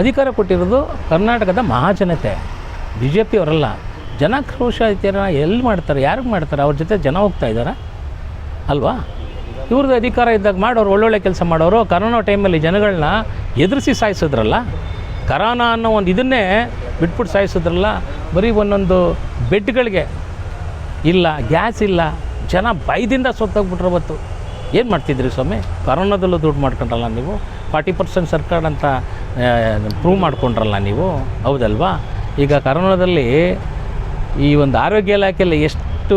ಅಧಿಕಾರ ಕೊಟ್ಟಿರೋದು ಕರ್ನಾಟಕದ ಮಹಾಜನತೆ. ಬಿ ಜೆ ಪಿ ಅವರಲ್ಲ ಜನಾಕ್ರೋಶ ಎಲ್ಲಿ ಮಾಡ್ತಾರೆ, ಯಾರಿಗೆ ಮಾಡ್ತಾರೆ, ಅವ್ರ ಜೊತೆ ಜನ ಹೋಗ್ತಾ ಇದ್ದಾರೆ? ಅಲ್ವಾ? ಇವ್ರದ್ದು ಅಧಿಕಾರ ಇದ್ದಾಗ ಮಾಡೋರು ಒಳ್ಳೊಳ್ಳೆ ಕೆಲಸ ಮಾಡೋರು, ಕರೋನಾ ಟೈಮಲ್ಲಿ ಜನಗಳನ್ನ ಎದುರಿಸಿ ಸಾಯಿಸಿದ್ರಲ್ಲ? ಕರೋನಾ ಅನ್ನೋ ಒಂದು ಇದನ್ನೇ ಬಿಟ್ಬಿಟ್ಟು ಸಾಯಿಸಿದ್ರಲ್ಲ? ಬರೀ ಒಂದೊಂದು ಬೆಡ್ಗಳಿಗೆ ಇಲ್ಲ, ಗ್ಯಾಸ್ ಇಲ್ಲ, ಜನ ಭಯದಿಂದ ಸೊತ್ತೋಗ್ಬಿಟ್ರೆ ಅವತ್ತು. ಏನು ಮಾಡ್ತಿದ್ರಿ ಸ್ವಾಮಿ? ಕರೋನಾದಲ್ಲೂ ದುಡ್ಡು ಮಾಡ್ಕೊಂಡ್ರಲ್ಲ ನೀವು? ಫಾರ್ಟಿ ಪರ್ಸೆಂಟ್ ಸರ್ಕಾರ ಅಂತ ಪ್ರೂವ್ ಮಾಡಿಕೊಂಡ್ರಲ್ಲ ನೀವು? ಹೌದಲ್ವಾ? ಈಗ ಕರೋನಾದಲ್ಲಿ ಈ ಒಂದು ಆರೋಗ್ಯ ಇಲಾಖೆಯಲ್ಲಿ ಎಷ್ಟು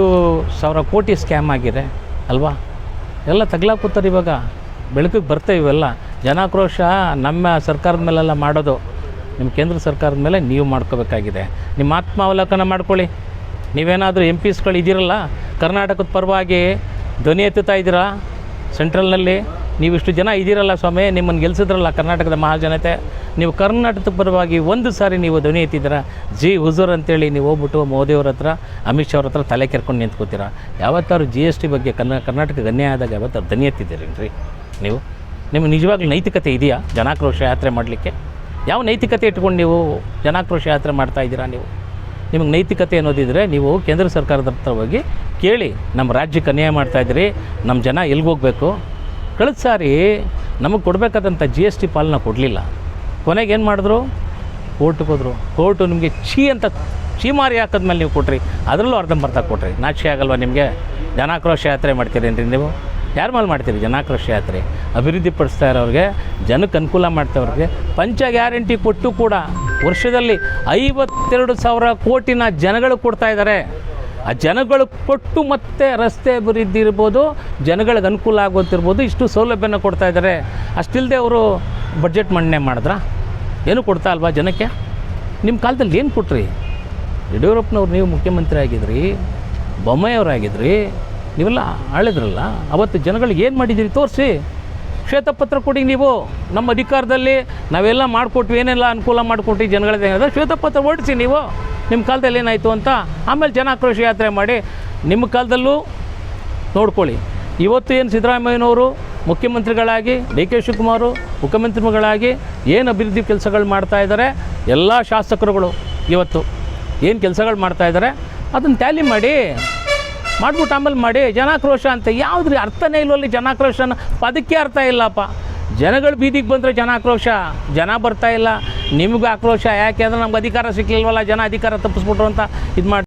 ಸಾವಿರ ಕೋಟಿ ಸ್ಕ್ಯಾಮ್ ಆಗಿದೆ, ಅಲ್ವಾ? ಎಲ್ಲ ತಗ್ಲಾಕೂತಾರೆ ಇವಾಗ. ಬೆಳಕಿಗೆ ಬರ್ತಾ ಇವೆಲ್ಲ. ಜನಾಕ್ರೋಶ ನಮ್ಮ ಸರ್ಕಾರದ ಮೇಲೆಲ್ಲ ಮಾಡೋದು. ನಿಮ್ಮ ಕೇಂದ್ರ ಸರ್ಕಾರದ ಮೇಲೆ ನೀವು ಮಾಡ್ಕೋಬೇಕಾಗಿದೆ. ನಿಮ್ಮ ಆತ್ಮಾವಲೋಕನ ಮಾಡ್ಕೊಳ್ಳಿ. ನೀವೇನಾದರೂ ಎಂ ಪಿಸ್ಗಳು ಇದ್ದೀರಲ್ಲ ಕರ್ನಾಟಕದ ಪರವಾಗಿ ಧ್ವನಿ ಎತ್ತುತ್ತಾ ಇದ್ದೀರಾ ಸೆಂಟ್ರಲ್ನಲ್ಲಿ ನೀವು ಇಷ್ಟು ಜನ ಇದ್ದೀರಲ್ಲ ಸ್ವಾಮಿ, ನಿಮ್ಮನ್ನು ಗೆಲ್ಸಿದ್ರಲ್ಲ ಕರ್ನಾಟಕದ ಮಹಾಜನತೆ. ನೀವು ಕರ್ನಾಟಕದ ಪರವಾಗಿ ಒಂದು ಸಾರಿ ನೀವು ಧ್ವನಿ ಎತ್ತಿದ್ದೀರ? ಜಿ ಹುಜೂರ್ ಅಂತೇಳಿ ನೀವು ಹೋಗ್ಬಿಟ್ಟು ಮೋದಿಯವ್ರ ಹತ್ರ, ಅಮಿತ್ ಶಾ ಅವ್ರ ಹತ್ರ ತಲೆ ಕೆರ್ಕೊಂಡು ನಿಂತ್ಕೋತೀರ? ಯಾವತ್ತಾರು ಜಿ ಎಸ್ ಟಿ ಬಗ್ಗೆ ಕನ್ನ ಕರ್ನಾಟಕ ಧನ್ಯ ಆದಾಗ ಯಾವತ್ತಾರು ಧ್ವನಿ ಎತ್ತಿದ್ದೀರೇನ್ರಿ ನೀವು? ನಿಮಗೆ ನಿಜವಾಗ್ಲೂ ನೈತಿಕತೆ ಇದೆಯಾ ಜನಾಕ್ರೋಶ ಯಾತ್ರೆ ಮಾಡಲಿಕ್ಕೆ? ಯಾವ ನೈತಿಕತೆ ಇಟ್ಕೊಂಡು ನೀವು ಜನಾಕ್ರೋಶ ಯಾತ್ರೆ ಮಾಡ್ತಾ ಇದ್ದೀರಾ ನೀವು? ನಿಮಗೆ ನೈತಿಕತೆ ಅನ್ನೋದಿದ್ರೆ ನೀವು ಕೇಂದ್ರ ಸರ್ಕಾರದ ಹತ್ರ ಹೋಗಿ ಕೇಳಿ, ನಮ್ಮ ರಾಜ್ಯಕ್ಕೆ ಅನ್ಯಾಯ ಮಾಡ್ತಾಯಿದ್ದೀರಿ ನಮ್ಮ ಜನ ಎಲ್ಲಿಗೆ ಹೋಗಬೇಕು? ಕಳೆದ ಸಾರಿ ನಮಗೆ ಕೊಡಬೇಕಾದಂಥ ಜಿ ಎಸ್ ಟಿ ಪಾಲನ್ನ ಕೊಡಲಿಲ್ಲ. ಕೊನೆಗೆ ಏನು ಮಾಡಿದ್ರು? ಕೋರ್ಟ್ಗೆ ಹೋದರು. ಕೋರ್ಟು ನಿಮಗೆ ಛೀ ಅಂತ ಚೀಮಾರಿ ಹಾಕಿದ್ಮೇಲೆ ನೀವು ಕೊಟ್ರಿ. ಅದರಲ್ಲೂ ಅರ್ಧಂಬರ್ಧ ಕೊಟ್ರಿ. ನಾಚಿಕೆ ಆಗಲ್ವ ನಿಮಗೆ? ಜನಾಕ್ರೋಶ ಯಾತ್ರೆ ಮಾಡ್ತೀರೇನ್ರಿ ನೀವು? ಯಾರ ಮೇಲೆ ಮಾಡ್ತೀರಿ ಜನಾಕ್ರೋಶ ಯಾತ್ರೆ? ಅಭಿವೃದ್ಧಿ ಪಡಿಸ್ತಾ ಇರೋರಿಗೆ, ಜನಕ್ಕೆ ಅನುಕೂಲ ಮಾಡ್ತಾವ್ರಿಗೆ, ಪಂಚ ಗ್ಯಾರಂಟಿ ಕೊಟ್ಟು ಕೂಡ ವರ್ಷದಲ್ಲಿ ಐವತ್ತೆರಡು ಸಾವಿರ ಕೋಟಿನ ಜನಗಳು ಕೊಡ್ತಾ ಇದ್ದಾರೆ ಆ ಜನಗಳು ಕೊಟ್ಟು ಮತ್ತೆ ರಸ್ತೆ ಅಭಿವೃದ್ಧಿ ಇರ್ಬೋದು ಜನಗಳಿಗೆ ಅನುಕೂಲ ಆಗೋತಿರ್ಬೋದು, ಇಷ್ಟು ಸೌಲಭ್ಯನ ಕೊಡ್ತಾ ಇದ್ದಾರೆ. ಅಷ್ಟಿಲ್ಲದೆ ಅವರು ಬಜೆಟ್ ಮಂಡನೆ ಮಾಡಿದ್ರಾ? ಏನು ಕೊಡ್ತಾ ಅಲ್ವಾ ಜನಕ್ಕೆ? ನಿಮ್ಮ ಕಾಲದಲ್ಲಿ ಏನು ಕೊಟ್ರಿ? ಯಡಿಯೂರಪ್ಪನವ್ರು ನೀವು ಮುಖ್ಯಮಂತ್ರಿ ಆಗಿದ್ರಿ, ಬೊಮ್ಮಾಯಿಯವರಾಗಿದ್ರಿ, ನೀವೆಲ್ಲ ಆಳಿದ್ರಲ್ಲ, ಅವತ್ತು ಜನಗಳಿಗೆ ಏನು ಮಾಡಿದ್ದೀರಿ ತೋರಿಸಿ. ಶ್ವೇತಪತ್ರ ಕೊಡಿ ನೀವು, ನಮ್ಮ ಅಧಿಕಾರದಲ್ಲಿ ನಾವೆಲ್ಲ ಮಾಡಿಕೊಟ್ವಿ, ಏನೆಲ್ಲ ಅನುಕೂಲ ಮಾಡಿಕೊಟ್ಟು ಜನಗಳಿಗೆ ಏನಾದ್ರು ಶ್ವೇತಪತ್ರ ಓಡಿಸಿ ನೀವು. ನಿಮ್ಮ ಕಾಲದಲ್ಲಿ ಏನಾಯಿತು ಅಂತ ಆಮೇಲೆ ಜನಾಕ್ರೋಶ ಯಾತ್ರೆ ಮಾಡಿ ನಿಮ್ಮ ಕಾಲದಲ್ಲೂ ನೋಡ್ಕೊಳ್ಳಿ. ಇವತ್ತು ಏನು ಸಿದ್ದರಾಮಯ್ಯನವರು ಮುಖ್ಯಮಂತ್ರಿಗಳಾಗಿ, ಡಿ ಕೆ ಶಿವಕುಮಾರು ಮುಖ್ಯಮಂತ್ರಿಗಳಾಗಿ ಏನು ಅಭಿವೃದ್ಧಿ ಕೆಲಸಗಳು ಮಾಡ್ತಾ ಇದ್ದಾರೆ ಎಲ್ಲ ಶಾಸಕರುಗಳು ಇವತ್ತು ಏನು ಕೆಲಸಗಳು ಮಾಡ್ತಾ ಇದ್ದಾರೆ ಅದನ್ನು ಟ್ಯಾಲಿ ಮಾಡಿ ಮಾಡ್ಬಿಟ್ಟು ಆಮೇಲೆ ಮಾಡಿ ಜನಾಕ್ರೋಶ ಅಂತ ಯಾವುದ್ರಿ ಅರ್ಥನೇ ಇಲ್ಲವಲ್ಲಿ ಜನಾಕ್ರೋಶನ ಪದಕ್ಕೆ ಅರ್ಥ ಇಲ್ಲಪ್ಪ. ಜನಗಳು ಬೀದಿಗೆ ಬಂದರೆ ಜನಾಕ್ರೋಶ ಜನ ಬರ್ತಾ ಇಲ್ಲ. ನಿಮಗೂ ಆಕ್ರೋಶ. ಯಾಕೆ ಅಂದರೆ ನಮ್ಗೆ ಅಧಿಕಾರ ಸಿಕ್ಲಿಲ್ವಲ್ಲ? ಜನ ಅಧಿಕಾರ ತಪ್ಪಿಸ್ಬಿಟ್ರು ಅಂತ ಇದು ಮಾಡಿ